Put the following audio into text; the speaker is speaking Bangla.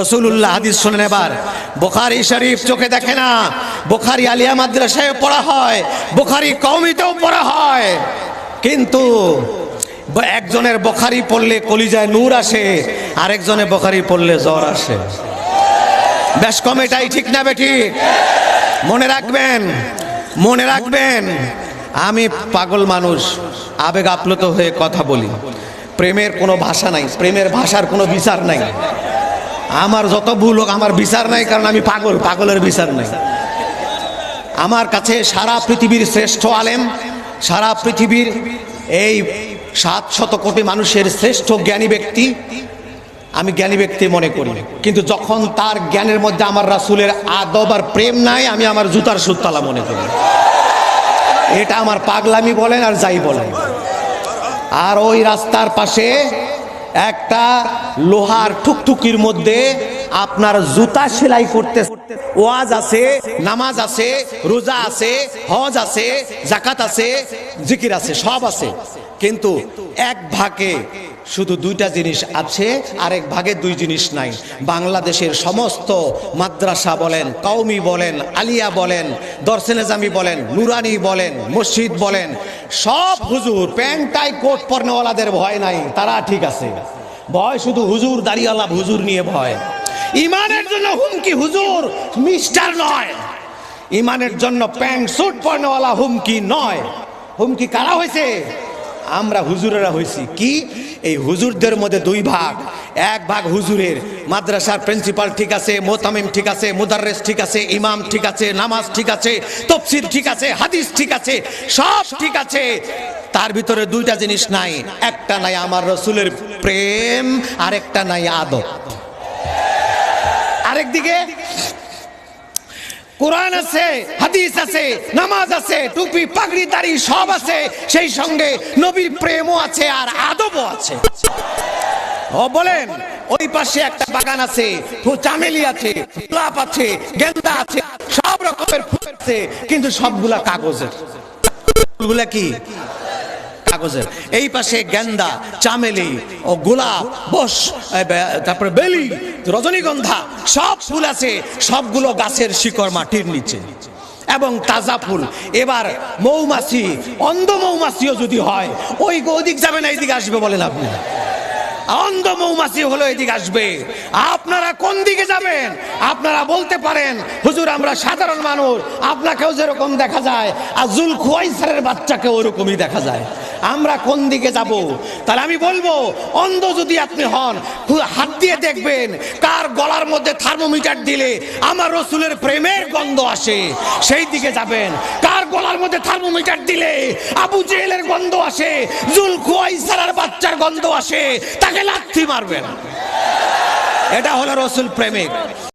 রসুল্লাহ হাদিস শোনেন এবার। বোখারি শরীফ চোখে দেখে না। বোখারি আলিয়া মাদ্রাসায় পড়া হয়, বোখারি কওমিতেও পড়া হয়। কিন্তু একজনের বোখারি পড়লে কলিজায় নূর আসে, আরেকজনের বোখারি পড়লে জ্বর আসে। বেশ কম এটাই ঠিক না বেঠিক মনে রাখবেন মনে রাখবেন, আমি পাগল মানুষ, আবেগ আপ্লুত হয়ে কথা বলি। প্রেমের কোনো ভাষা নাই, প্রেমের ভাষার কোনো বিচার নাই। আমার যত ভুল হোক, আমার বিচার নাই, কারণ আমি পাগল, পাগলের বিচার নাই। আমার কাছে সারা পৃথিবীর শ্রেষ্ঠ আলেম, সারা পৃথিবীর এই সাত শত কোটি মানুষের শ্রেষ্ঠ জ্ঞানী ব্যক্তি, আমি জ্ঞানী ব্যক্তি মনে করি। কিন্তু যখন তার জ্ঞানের মধ্যে আমার রাসুলের আদব আর প্রেম নাই, আমি আমার জুতার সুতলা মনে করি। এটা আমার পাগলামি বলেন আর যাই বলেন। আর ওই রাস্তার পাশে একটা লোহার ঠুকঠুকির মধ্যে আপনার জুতা সেলাই করতে ওয়াজ আছে, নামাজ আছে, রোজা আছে, হজ আছে জাকাত আছে, জিকির আছে, সব আছে। কিন্তু এক ভাগে শুধু দুইটা জিনিস আছে, আরেক ভাগে দুই জিনিস নাই। বাংলাদেশের সমস্ত মাদ্রাসা বলেন, কওমি বলেন, আলিয়া বলেন দর্শনেজামি বলেন, নুরানি বলেন, মসজিদ বলেন, সব হুজুর প্যান্ট টাই কোট পর্নেওয়ালাদের ভয় নাই, তারা ঠিক আছে। ভয় শুধু হুজুর, দাড়িওয়ালা হুজুর নিয়ে ভয়। ইমানের জন্য হুমকি, হুজুর, মিস্টার নয়। ইমানের জন্য প্যান্ট স্যুট পর্নেওয়ালা হুমকি নয়। হুমকি কারা হয়েছে? আমরা হুজুরেরা হয়েছি। কি? এই হুজুরদের মধ্যে দুই ভাগ। এক ভাগ হুজুরের মাদ্রাসার প্রিন্সিপাল ঠিক আছে, মোতামিম ঠিক আছে, মুদাররেস ঠিক আছে, ইমাম ঠিক আছে, নামাজ ঠিক আছে, তফসির ঠিক আছে, হাদিস ঠিক আছে, সব ঠিক আছে। তার ভিতরে দুইটা জিনিস নাই। একটা নাই আমার রসুলের প্রেম আর একটা নাই আদব। আরেকদিকে কোরআন আছে, হাদিস আছে, নামাজ আছে, টুপি, পাগড়ি, দাড়ি সব আছে। সেই সঙ্গে নবীর প্রেমও আছে আর আদবও আছে। ও, বলেন, ওই পাশে একটা বাগান আছে চামেলি আছে, গোলাপ আছে, গেন্দা আছে, সব রকমের ফুল আছে, কিন্তু সবগুলা কাগজের। ফুলগুলা কি? কাগজের। এই পাশে গেন্দা, চামেলি ও গোলাপ, বস তারপরে বেলি, রজনীগন্ধা, সব ফুল আছে, সবগুলো গাছের শিকড় মাটির নিচে। এবং তাজা ফুল। এবার মৌমাছি, অন্ধ মৌমাছিও যদি হয়, ওই ওদিক যাবে না, এইদিকে আসবে বলেন আপনি। অন্ধ মৌমাছি হলো এদিকে আসবে। আপনারা কোন দিকে যাবেন? আপনারা বলতে পারেন, হুজুর, আমরা সাধারণ মানুষ, আপনাকেও যেরকম দেখা যায়, আর জুল খুয়াইসারের বাচ্চাকে ওরকমই দেখা যায়। আমরা কোন দিকে যাব? তাহলে আমি বলব, অন্ধ যদি আপনি হন হাত দিয়ে দেখবেন, কার গলার মধ্যে থার্মোমিটার দিলে আমার রসুলের প্রেমের গন্ধ আসে, সেই দিকে যাবেন। কার গলার মধ্যে থার্মোমিটার দিলে আবু জেলের গন্ধ আসে জুল খুয়াইসারার বাচ্চার গন্ধ আসে তাকে লাথি মারবেন। এটা হলো রসুল প্রেমিক।